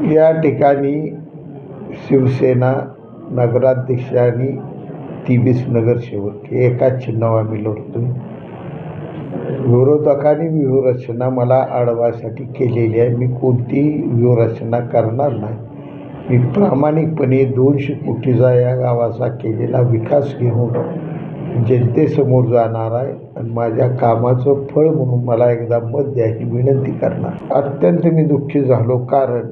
या ठिकाणी शिवसेना नगराध्यक्ष आणि तेवीस नगरसेवक हे एकाच चिन्हावर आम्ही लढतो विरोधकांनी व्यूहरचना मला अडवायसाठी केलेली आहे. मी कोणतीही व्यूहरचना करणार नाही. मी प्रामाणिकपणे दोनशे कोटीचा या गावाचा केलेला विकास घेऊन जनतेसमोर जाणार आहे आणि माझ्या कामाचं फळ म्हणून मला एकदा मत द्यायची विनंती करणार. अत्यंत मी दुःखी झालो कारण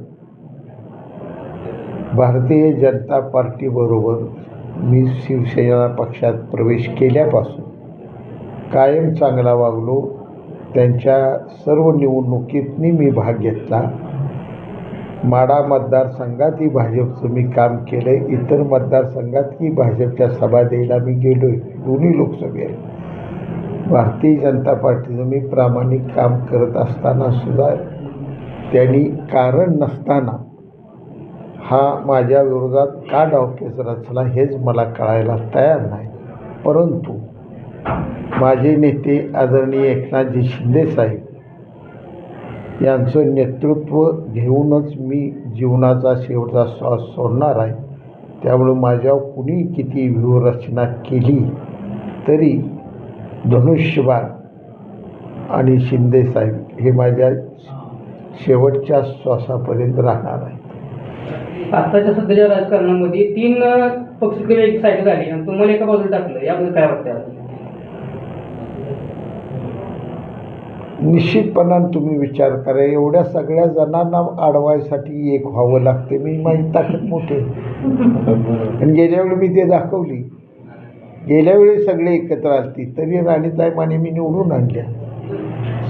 भारतीय जनता पार्टीबरोबर मी शिवसेना पक्षात प्रवेश केल्यापासून कायम चांगला वागलो. त्यांच्या सर्व निवडणुकीतनी मी भाग घेतला. माडा मतदारसंघातही भाजपचं मी काम केलं आहे इतर मतदारसंघातही भाजपच्या सभा द्यायला मी गेलो आहे दोन्ही लोकसभेला भारतीय जनता पार्टीचं मी प्रामाणिक काम करत असताना सुद्धा त्यांनी कारण नसताना हा माझ्या विरोधात का डावपेच रचला हेच मला कळायला तयार नाही. परंतु माझे नेते आदरणीय एकनाथजी शिंदेसाहेब यांचं नेतृत्व घेऊनच मी जीवनाचा शेवटचा श्वास सोडणार आहे. त्यामुळे माझ्यावर कुणी किती व्यूहरचना केली तरी धनुष्यबाण आणि शिंदेसाहेब हे माझ्या शेवटच्या श्वासापर्यंत राहणार आहे. आत्ताच्या सध्याच्या राजकारणामध्ये तीन पक्ष एक साईड झाली आणि तुम्हाला एका बाजूला टाकलं. याबद्दल काय वाटतं? निश्चितपणाने तुम्ही विचार करा. एवढ्या सगळ्या जणांना अडवायसाठी एक व्हावं लागते. मी माझी ताकद मोठी. आणि गेल्या वेळी मी ते दाखवली. गेल्या वेळी सगळे एकत्र आलती. तरी राणीताई माने मी निवडून आणल्या.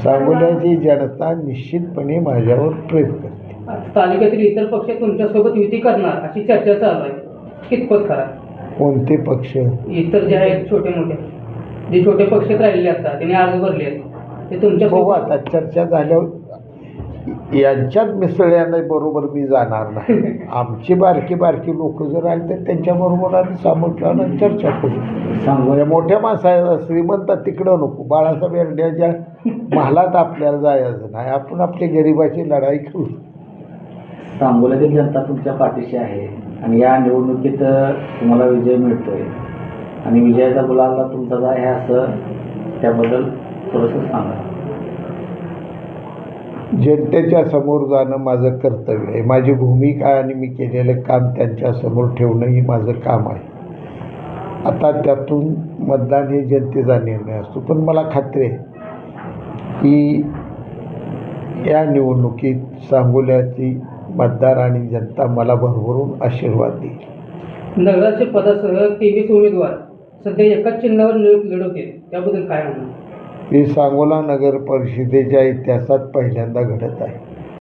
सांगोल्याची जनता निश्चितपणे माझ्यावर प्रेम करते. तालुक्यातील इतर पक्ष तुमच्यासोबत युती करणार अशी चर्चा चालू आहे. कितपत खरा? कोणते पक्ष? इतर जे आहेत छोटे मोठे जे छोटे पक्ष राहिलेले आता त्यांनी अर्ज भरले आहेत. ते तुमच्या बघू आता चर्चा झाल्यावर यांच्यात मिसळल्याने बरोबर मी जाणार नाही. आमची बारकी बारकी लोक जर आले तर त्यांच्याबरोबर आम्ही सामोपचाराने चर्चा करू. म्हणजे मोठ्या माणसाला श्रीमंत तिकडं नको. बाळासाहेब एरड्याच्या महालात आपल्याला जायचं नाही. आपण आपल्या गरिबाची लढाई करू. सांगोल्यातील जनता तुमच्या पाठीशी आहे. आणि या निवडणुकीत तुम्हाला विजय मिळतोय. आणि विजयाचा गुलाला तुमचा काय हे असं त्याबद्दल थोडंसं सांगा. जनतेच्या समोर जाणं माझं कर्तव्य आहे. माझी भूमिका आणि मी केलेलं काम त्यांच्यासमोर ठेवणं ही माझं काम आहे. आता त्यातून मतदान हे जनतेचा निर्णय असतो. पण मला खात्री आहे की या निवडणुकीत सांगोल्याची मतदार आणि जनता मला भरभरून आशीर्वाद देईल. नगराध्यक्ष पदासह तेवीस उमेदवार सध्या एकाच चिन्हावर निवड लढवते त्याबद्दल काय म्हणणार? हे सांगोला नगर परिषदेच्या इतिहासात पहिल्यांदा घडत आहे.